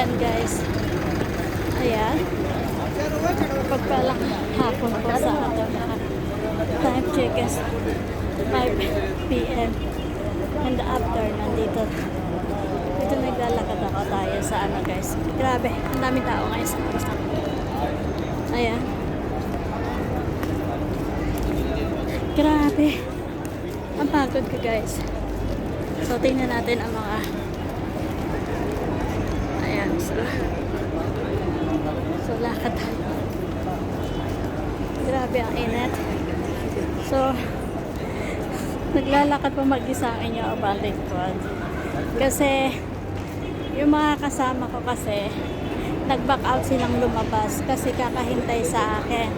Ayan guys. Ayan. Pagpalang hapon po sa lahat. Time check is 5 p.m. And after, nandito. Dito naglalakad ako tayo sa ano guys. Grabe, ang daming tao na. Ayan. Grabe. Ang pagod ko guys. So, tingnan natin ang mga Ayan, so So, lakad tayo. Grabe ang init. So, naglalakad pa mag-isa inyong abandoned squad. Kasi, yung mga kasama ko kasi, nag-back out silang lumabas kasi kakahintay sa akin.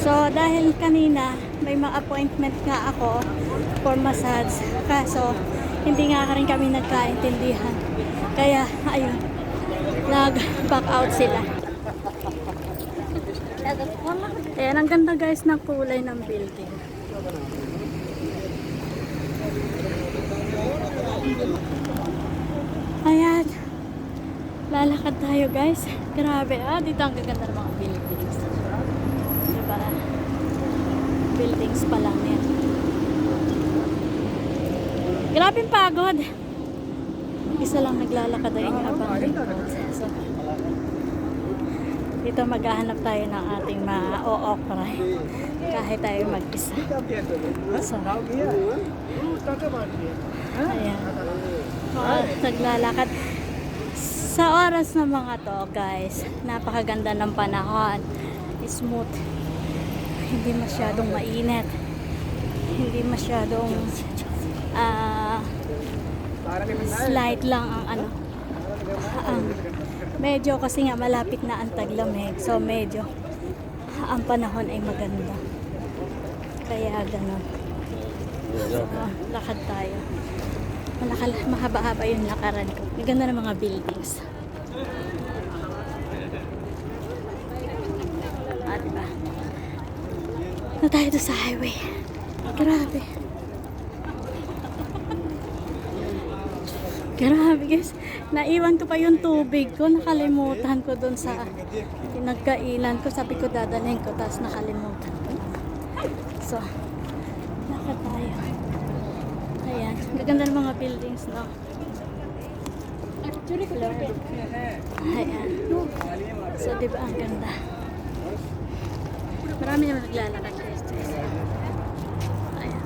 So, dahil kanina, may mga appointment nga ako for massage. Kaso, hindi nga rin kami nagkaintindihan. Kaya, ayun, nag-back out sila. Ayan, ang ganda guys ng kulay ng building. Ayan. Lalakad tayo guys. Grabe ah. Dito ang gaganda ng mga buildings. Diba? Buildings pa lang yan. Grabe pagod. Isa lang naglalakad ay abang. So, dito maghahanap tayo ng ating ma-o-okra. Kahit tayo mag-isa. So, ayan. Mga naglalakad. Sa oras na mga to, guys, napakaganda ng panahon. Smooth. Hindi masyadong mainit. Hindi masyadong ah slight lang ang ano. Ang medyo kasi nga malapit na ang taglamig. So medyo ang panahon ay maganda. Kaya ganun. So, lakad tayo. Malakal, mahaba-haba yung lakaran ko. Ganda ng mga buildings. Ah, diba? Na tayo sa highway. Grabe. Grabe guys. Naiwan ko pa yung tubig ko. Nakalimutan ko doon sa nagkailan ko. Sabi ko dadalhin ko. Tapos nakalimutan ko. So, lakad tayo. Ayan. Gaganda ng mga buildings, no? Ayan. So, di ba ang ganda? Marami naman naglalakad guys. Ayan.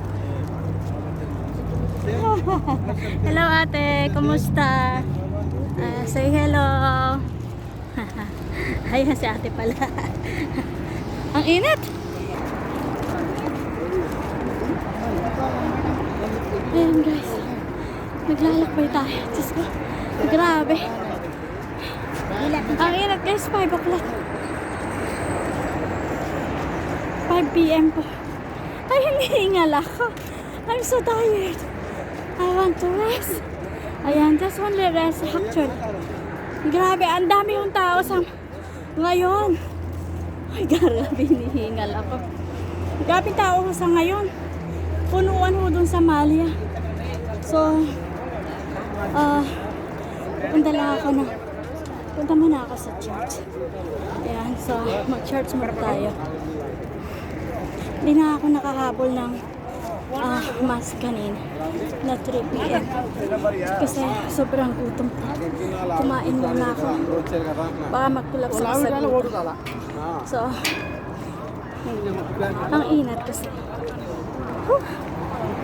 hello ate, kumusta? Ah, say hello. Ayan si ate pala. ang init! Ayan guys. Naglalakbay tayo. Diyos ko. Grabe. Ang init guys. 5 o'clock. 5 p.m. po. Ay, hinihingal ako. I'm so tired. I want to rest. Ayan, just only rest actually. Grabe, ang dami yung tao sa ngayon. Ay, grabe, hinihingal ako. Grabe tao sa ngayon. Punuan ho dun sa Malia. So, ah, pupunta lang ako na, punta muna ako sa church. Ayan, so, mag-church muna tayo. Hindi na ako nakahabol ng ah, mass kanina na 3 p.m. Kasi sobrang gutom ko. Kumain muna ako. Baka ako sa gutom. So, ang inat kasi. Whew.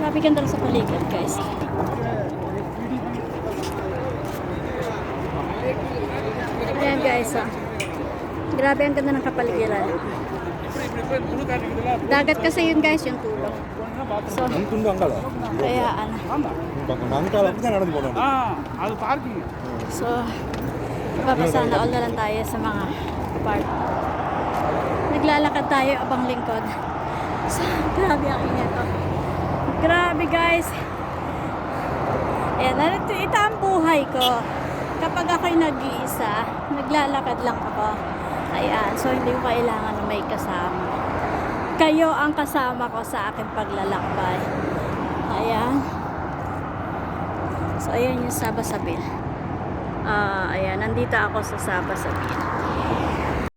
Grabe ganda sa paligid, guys. Ayan, guys, ah. Grabe ang ganda ng kapaligiran. Dagat kasi yun guys, yung tulo. So, kaya ano. So, papasa na all na lang tayo sa mga park. Naglalakad tayo abang lingkod. So, grabe ang ingat to. Oh. Grabe guys. Ayan, ito ang buhay ko. Kapag ako'y nag-iisa, naglalakad lang ako. Ayan, so hindi ko kailangan na may kasama. Kayo ang kasama ko sa aking paglalakbay. Ayan. So, ayan yung Saba Sabil. Ah, ayan. nandito ako sa Saba Sabina.